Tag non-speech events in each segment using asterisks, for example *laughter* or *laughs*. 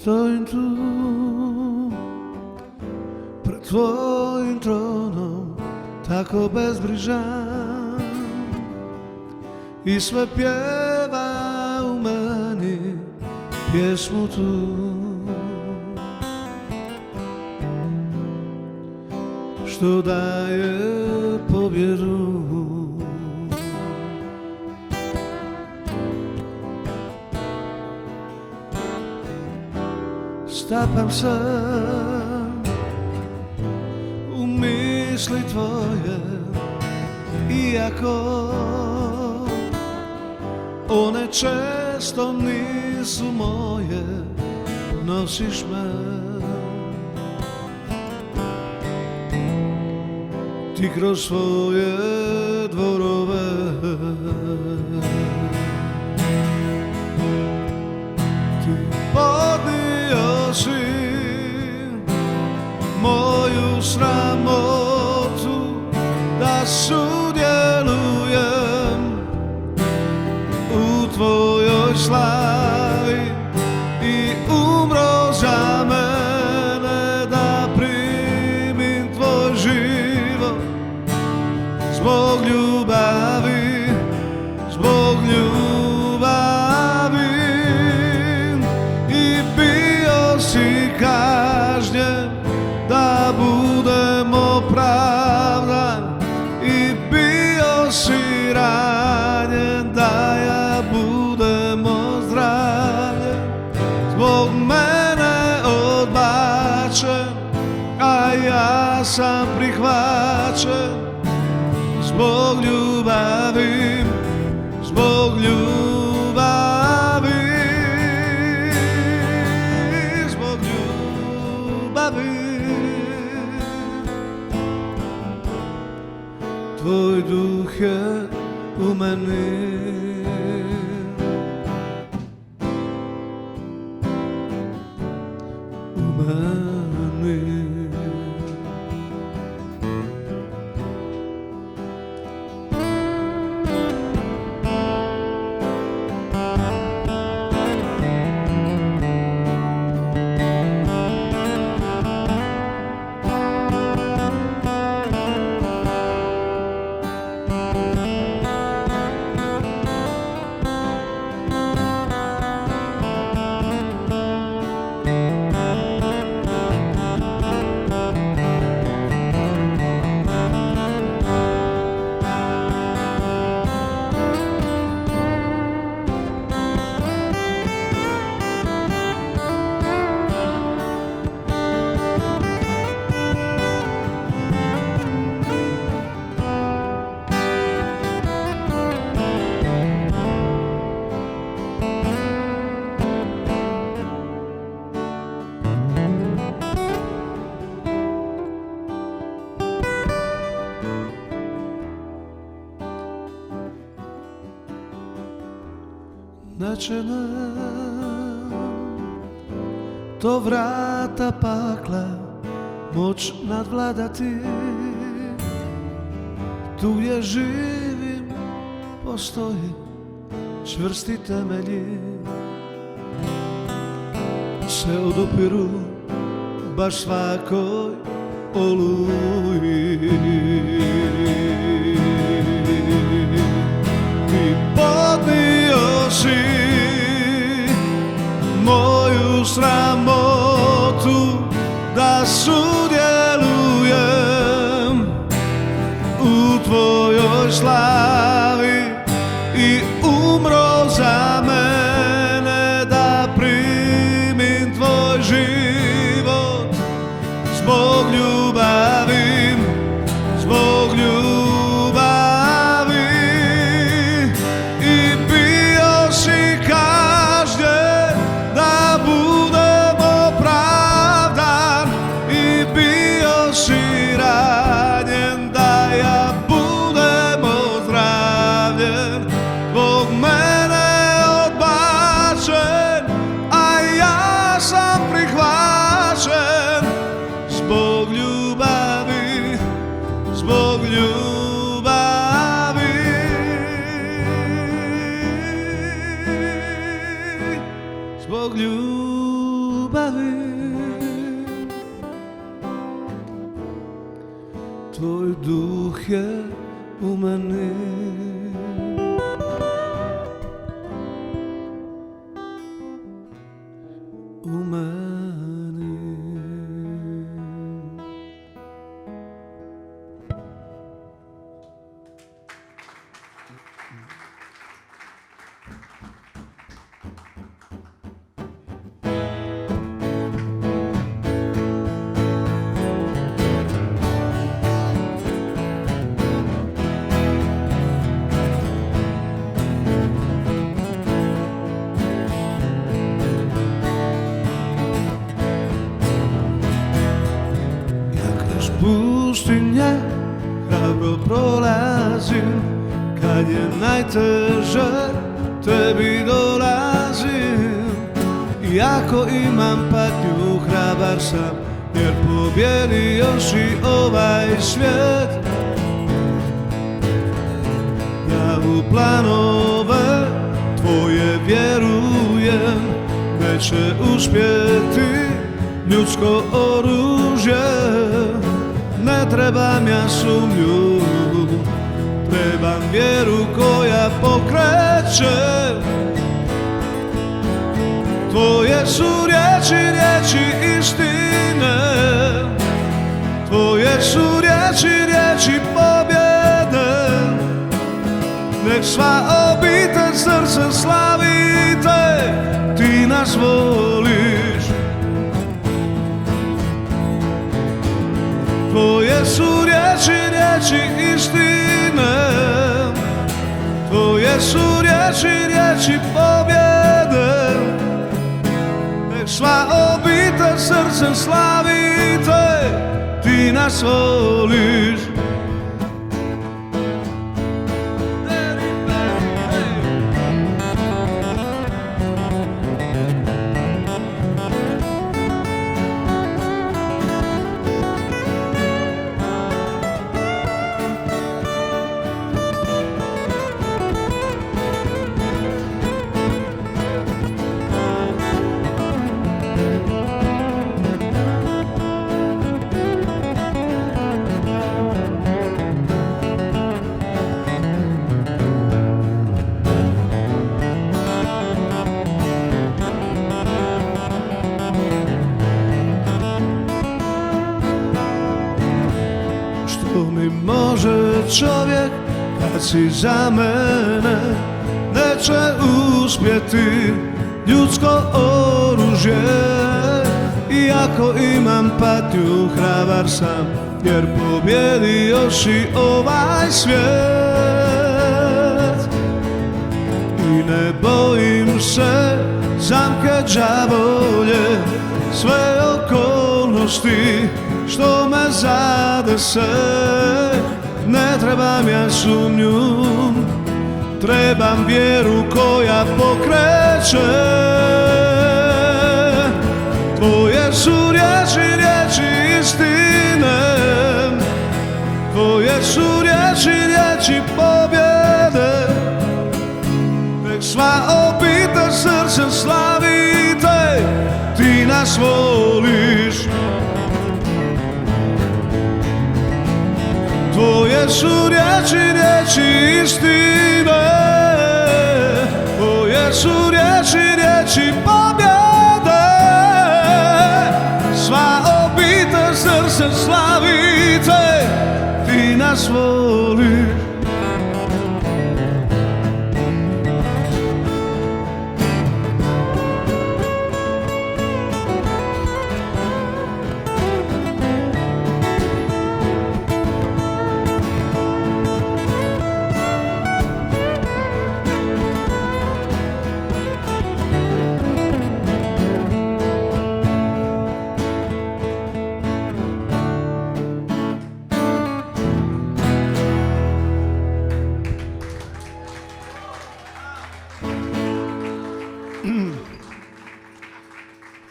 Stojim tu pred tvojim tronom tako bezbrižan. I sve pjeva u meni pjesmu tu. Što daje pobjedu Stapam sam u misli tvoje Iako one često nisu moje Nosiš me. Ti kroz svoje dvorove moju sramotu Da sudjelujem Zbog ljubavi, zbog ljubavi Zbog ljubavi. Tvoj duh je u meni. U nam to vrata pakla moć nadvladati. Tu gdje živim postoji čvrsti temelji. Se odupiru baš svakoj oluji. I podnio si moju sramotu da sudjelujem u tvojoj slavi zbog mene odbačen, a ja sam prihvaćen zbog ljubavi, zbog ljubavi. Zbog ljubavi. Tvoj duh je u mene 我们。Pustynię hrabro prolazil Kad je najteže tebi dolazim Iako imam patnju hrabar sam Jer pobjedio si ovaj svijet. Ja u planove tvoje vjerujem Neće uspjeti ljudsko oružje trebam ja sumnju. Trebam vjeru koja pokreće. Tvoje su riječi, riječi istine. Tvoje su riječi, riječi pobjede. Nek sva obitelj srce slavite Ti nas voliš su riječi, riječi istine. Tvoje su riječi, riječi pobjede. Nek sva obitelj srce slavite Ti nas voliš si za mene Neće uspjeti ljudsko oružje. Iako imam patnju hrabar sam Jer pobjedio si ovaj svijet. I ne bojim se zamke džavolje Sve okolnosti što me zadese Ne trebam ja sumnju Trebam vjeru koja pokreće. Tvoje su riječi, riječi istine Tvoje su riječi, riječi pobjede. Nek sva obitelj srce slavite Ti nas voliš Su riječi, riječi istine. Tvoje su riječi, riječi pobjede. Sva obitelj srce slavite Ti nas voliš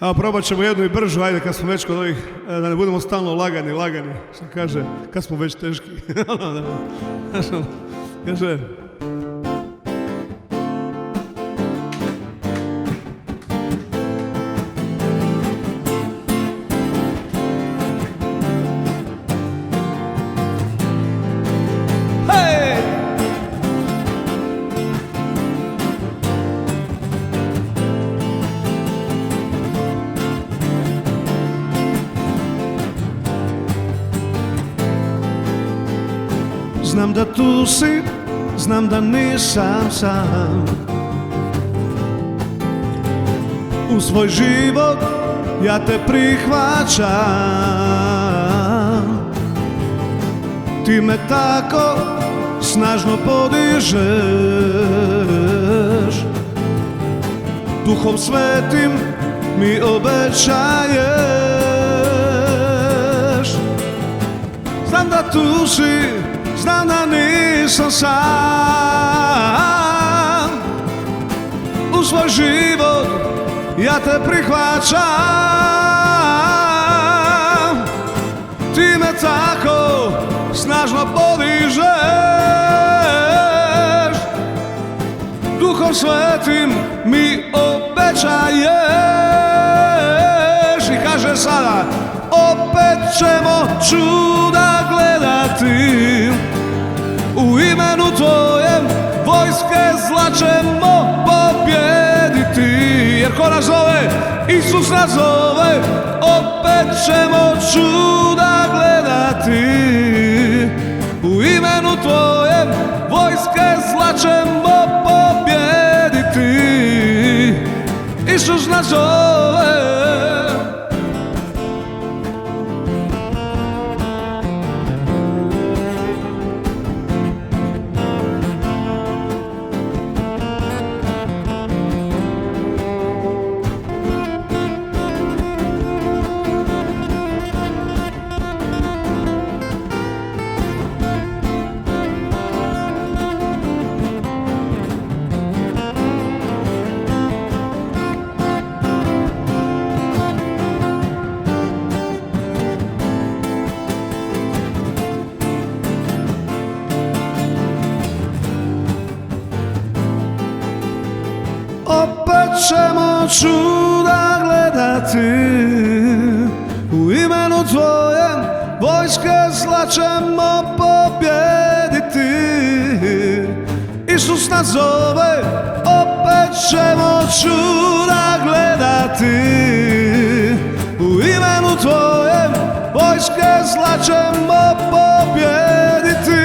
A probat ćemo jednu i bržu, ajde kad smo već kod ovih, e, da ne budemo stalno lagani, lagani, što kaže, kad smo već teški. *laughs* Znaš ono, kaže, Znam da tu si, znam da nisam sam. U svoj život ja te prihvaćam. Ti me tako snažno podižeš. Duhom svetim mi obećaješ. Znam da tu si, znam da nisam sam. U svoj život ja te prihvaćam. Ti me tako snažno podižeš. Duhom svetim mi obećaješ. I kaže sada Opet ćemo čuda gledati U imenu tvojem vojske zla ćemo pobjediti Jer ko nas zove? Isus nas zove Opet ćemo čuda gledati U imenu tvojem vojske zla ćemo pobjediti Isus nas zove U imenu tvojem vojske zla ćemo pobjediti Isus nas zove Opet ćemo čuda gledati. U imenu tvojem vojske zla ćemo pobjediti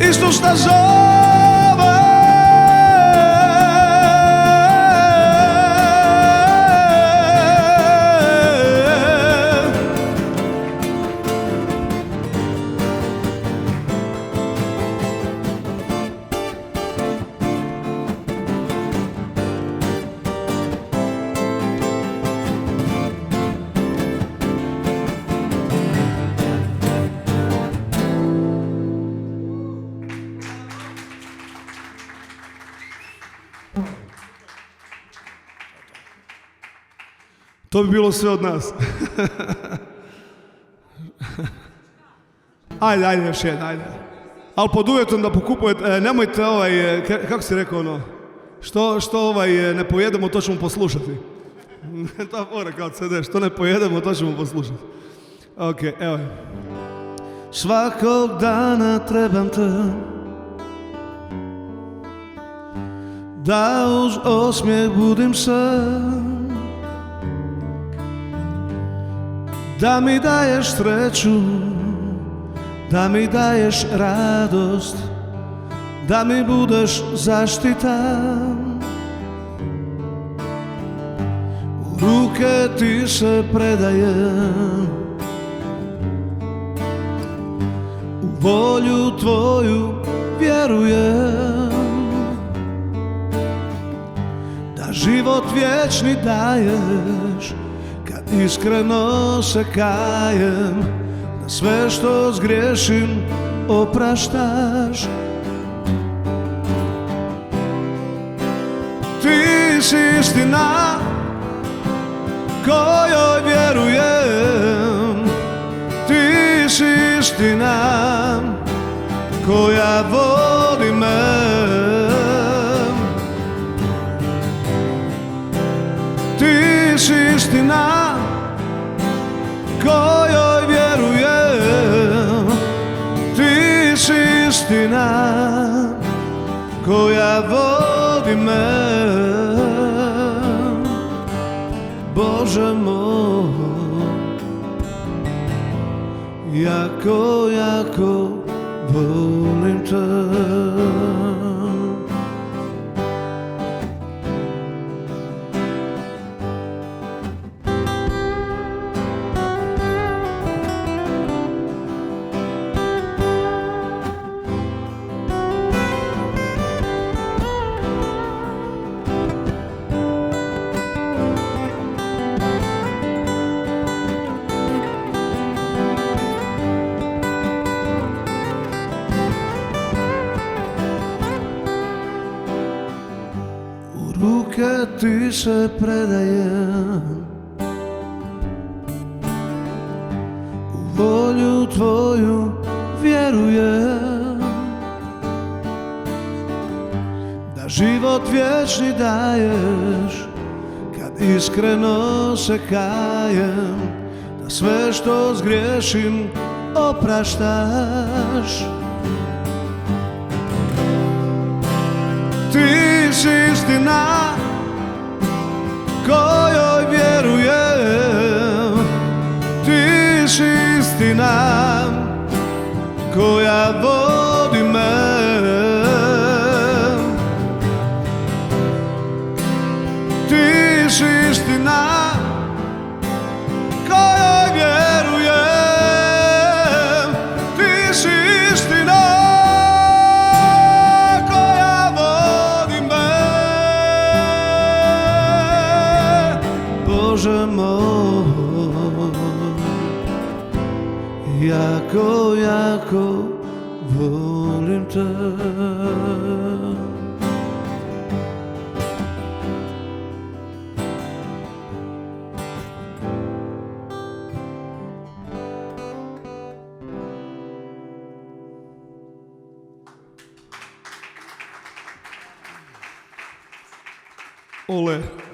Isus nas zove To bi bilo sve od nas. ajde, ajde, još jedan, ajde. Ali pod uvjetom da pokupujete, e, nemojte ovaj, e, kako si rekao ono, što, što ovaj, e, ne pojedemo, to ćemo poslušati. *laughs* Ta fora kao CD, što ne pojedemo, to ćemo poslušati. Ok, evo. Svakog dana trebam te Da uz osmijeh budim sam Da mi daješ sreću Da mi daješ radost Da mi budeš zaštita U ruke ti se predajem U volju tvoju vjerujem. Da život vječni daješ iskreno se kajem Da sve što zgriješim opraštaš. Ti si istina kojoj vjerujem. Ti si istina koja vodi Boże mój, jako, jako wolnym czas. Ruke ti se predajem U volju tvoju vjerujem Da život vječni daješ Kad iskreno se kajem Da sve što zgriješim opraštaš. Ti si istina kojoj Boże mój, jako, jako wolę Cię. Ole.